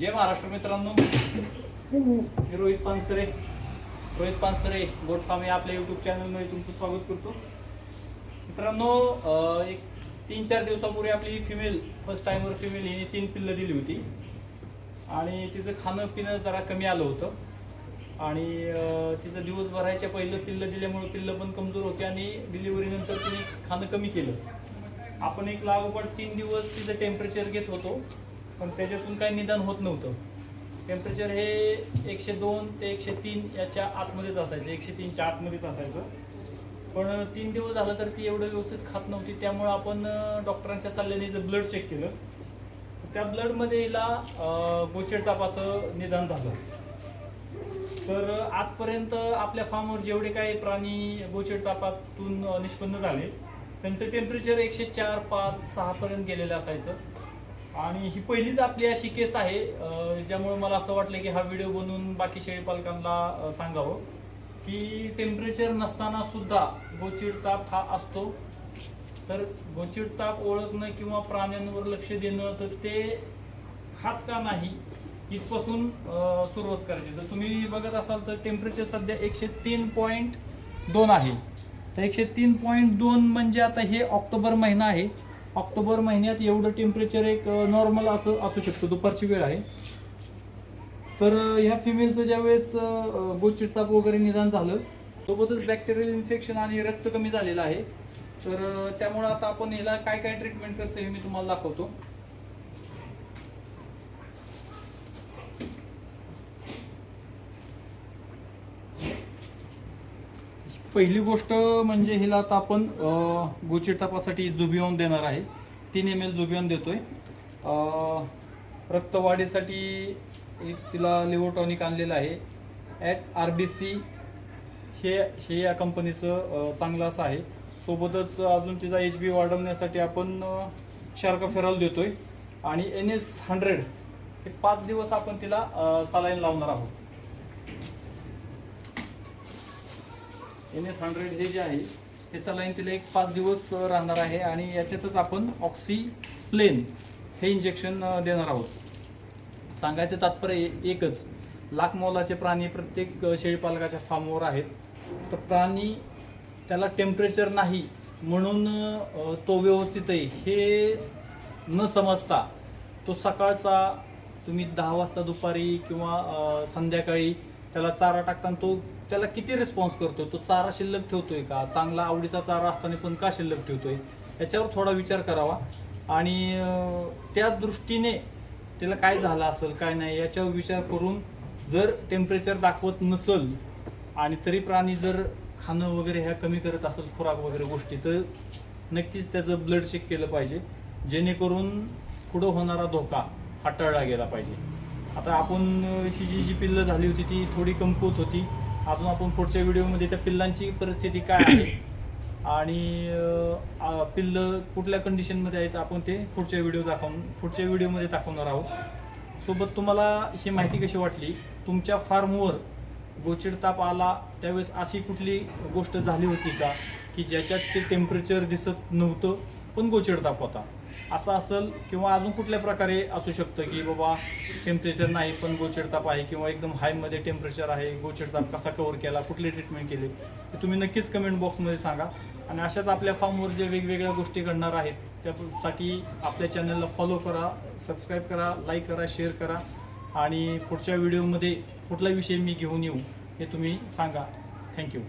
जय महाराष्ट्र मित्रांनो. मी रोहित पानसरे. रोहित पानसरे गोडस्वामी आपल्या युट्यूब चॅनलमध्ये तुमचं स्वागत करतो. मित्रांनो एक तीन चार दिवसापूर्वी आपली फिमेल फर्स्ट टाइमवर फिमेल हिने तीन पिल्लं दिली होती. आणि तिचं खाणं पिणं जरा कमी आलं होतं. आणि तिचं दिवस भरायच्या पहिलं पिल्लं दिल्यामुळे पिल्लं पण कमजोर होते आणि डिलिव्हरीनंतर तिने खाणं कमी केलं. आपण एक लागोपाठ तीन दिवस तिचं टेम्परेचर घेत होतो. पण त्याच्यातून काही निदान होत नव्हतं. टेम्परेचर हे एकशे दोन ते एकशे तीन याच्या आतमध्येच असायचं. एकशे तीनच्या आतमध्येच असायचं. पण तीन दिवस झालं तर ती एवढं व्यवस्थित खात नव्हती. त्यामुळं आपण डॉक्टरांच्या सल्ल्याने जर ब्लड चेक केलं त्या ब्लडमध्ये हिला अं, गोचेड तापाचं निदान झालं. तर आजपर्यंत आपल्या फार्मवर जेवढे काही प्राणी गोचेड तापातून निष्पन्न झाले त्यांचं टेम्परेचर एकशे चार पाच सहापर्यंत गेलेलं असायचं. आणि ही पहिलीच आपली अशी केस आहे ज्यामुळे मला असं वाटलं की हा व्हिडिओ बनवून बाकी शेळी पालकांना सांगावं. की टेम्परेचर नसताना सुद्धा गोचिड ताप हा असतो. तर गोचिड ताप ओळखणं किंवा प्राण्यांवर लक्ष देणं तर ते खात का नाही इथपासून सुरुवात करायची. तर तुम्ही बघत असाल तर टेम्परेचर सध्या एकशे तीन पॉईंट दोन आहे. तर एकशे तीन पॉईंट दोन म्हणजे आता हे ऑक्टोबर महिना आहे. ऑक्टोबर महिन्यात एवढं टेम्परेचर एक नॉर्मल असं असू शकतं. दुपारची वेळ आहे. तर ह्या फिमेलचं ज्यावेळेस अं, गोचिड वगैरे निदान झालं सोबतच बॅक्टेरियल इन्फेक्शन आणि रक्त कमी झालेलं आहे. तर त्यामुळे त्यामुळं आता आपण हिला काय काय ट्रीटमेंट करतो हे मी तुम्हाला दाखवतो. पहिली गोष्ट म्हणजे हिला आता आपण अं, गोचिड तापासाठी जुबिओन देणार आहे. तीन एम एल जुबिओन देतोय. रक्तवाढीसाठी एक तिला लिव्होटॉनिक आणलेलं आहे. ॲट आर बी सी हे हे या कंपनीचं चांगलं असं आहे. सोबतच अजून तिचा एच बी वाढवण्यासाठी आपण शार्का फेरॉल देतोय. आणि एन एस हंड्रेड हे पाच दिवस आपण तिला सलाईन लावणार आहोत. एन एस हंड्रेड हे जे आहे हे सलाईन तिला एक पाच दिवस राहणार आहे आणि याच्यातच आपण ऑक्सी प्लेन हे इंजेक्शन देणार आहोत. सांगायचं तात्पर्य एकच लाख मोलाचे प्राणी प्रत्येक शेळीपालकाच्या फार्मवर आहेत. तर प्राणी त्याला टेम्परेचर नाही म्हणून तो व्यवस्थित आहे. हे न समजता तो सकाळचा तुम्ही दहा वाजता दुपारी किंवा संध्याकाळी त्याला चारा टाकताना तो त्याला किती रिस्पॉन्स करतोय? तो चारा शिल्लक ठेवतोय का? चांगला आवडीचा चारा असताना पण का शिल्लक ठेवतोय? याच्यावर थोडा विचार करावा. आणि त्या दृष्टीने त्याला काय झालं असेल काय नाही याच्यावर विचार करून जर टेम्परेचर दाखवत नसल आणि तरी प्राणी जर खाणं वगैरे ह्या कमी करत असेल खुराक वगैरे गोष्टी तर नक्कीच त्याचं ब्लड चेक केलं पाहिजे. जेणेकरून पुढं होणारा धोका हाताळला गेला पाहिजे. आता आपण ही जी जी पिल्लं झाली होती ती थोडी कमकुवत होती. अजून आपण पुढच्या व्हिडिओमध्ये त्या पिल्लांची परिस्थिती काय आहे. आणि पिल्लं कुठल्या कंडिशनमध्ये आहेत आपण ते पुढच्या व्हिडिओ दाखवून पुढच्या व्हिडिओमध्ये दाखवणार आहोत. सोबत तुम्हाला ही माहिती कशी वाटली? तुमच्या फार्मवर गोचिड ताप आला त्यावेळेस अशी कुठली गोष्ट झाली होती का? की ज्याच्यात ते टेम्परेचर दिसत नव्हतं पण गोचिड ताप होता. असं असेल किंवा अजून कुठल्या प्रकारे असू शकतं की बाबा टेम्परेचर नाही पण गोचिडताप आहे किंवा एकदम हायमध्ये टेम्परेचर आहे गोचिडताप कसा कवर केला कुठली ट्रीटमेंट केली ते तुम्ही नक्कीच कमेंट बॉक्समध्ये सांगा. आणि अशाच आपल्या फॉर्मवर जे वेगवेगळ्या गोष्टी घडणार आहेत त्यासाठी आपल्या चॅनलला फॉलो करा सबस्क्राईब करा लाईक करा शेअर करा. आणि पुढच्या व्हिडिओमध्ये कुठला विषय मी घेऊन येऊ हे तुम्ही सांगा. थँक्यू